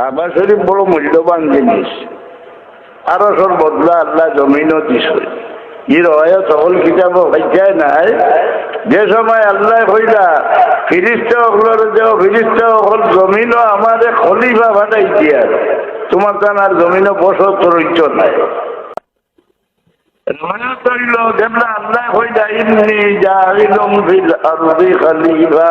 কাবা শরীফ বড় মূল্যবান জিনিস, আরও সব বদলা আল্লাহ জমিনও দিস ই রয় সকল কিতাব হইয়ায় নাই, যে সময় আল্লাহ হইলা ফিরিস্তা যে ফিরিস্তা হকল জমিনও আমাদের খলিফা ভাটাই দিয়া তোমার তান আর জমিনও বসত নাই। যেমন আল্লাহ হইলা ইন্নি জাহিলুম ফিল আরদি খলিফা।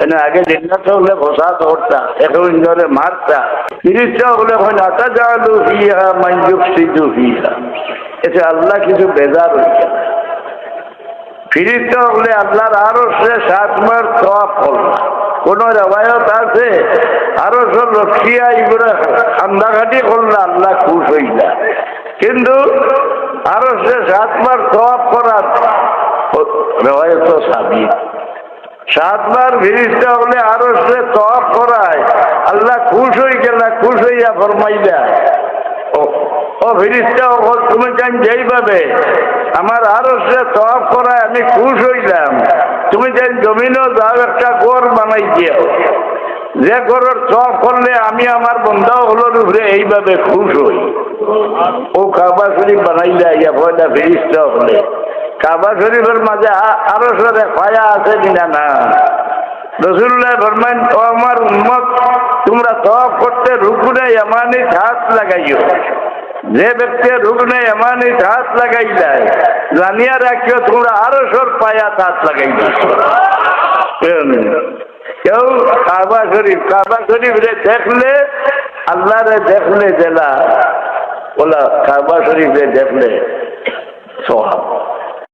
কেন আগে জিন্নাত হলে ফসাদ করতা, এখন ইন্দরে মারতা। তিরিশটা হলে এখন আতা জালু ফিহা মাইজুক সিজু ফিহা। এতে আল্লাহ কিছু বেজার হইছে ফিরিস্তা হলে আল্লাহর আরও সে সাত মার সব করল। কোন রেবায়ত আছে? আরও সব রক্ষিয়া এগুলো খান্দাঘাটি করলে, আল্লাহ খুশ হইলা। কিন্তু আরও সে সাত মার সব করার রেবায়ত সাবিত। সাতবার ফিরিস্তা হলে আরও সে তফ করায়। আল্লাহ খুশ হয়ে গেল খুশ হইয়া ফরমাইলা। ও ফিরিস্তা তুমি জান যেইভাবে। আমার আরও সে তফ করায়, আমি খুশ হইলাম। তুমি জান জমিনও যাও একটা গোর বানাই দিও। যে গরুর তফ করলে আমি আমার বন্ধাও হলোর উপরে এইভাবে খুশ হই। ও কাবা শরীফ বানাইলে ইয়া পয়দা ফিরিস্তা হলে। কাবা শরীফের মাঝে আরও সরে ফায়া আছে কিনা না? রসুল্লাহ ফরমান ও আমার উম্মত, তোমরা তফ করতে রুকুনে এমানি হাত লাগাইও। যে ব্যক্তি রুকুনে এমানি হাত লাগাই যায় জানিয়া রাখিও, তোমরা আরও সর পায়া হাত লাগাই কেউ কাবা শরীফ কাবা শরীফ রে দেখলে, আল্লাহ রে দেখলে জেলা। ওলা কাবা শরীফ রে দেখলে সোহাব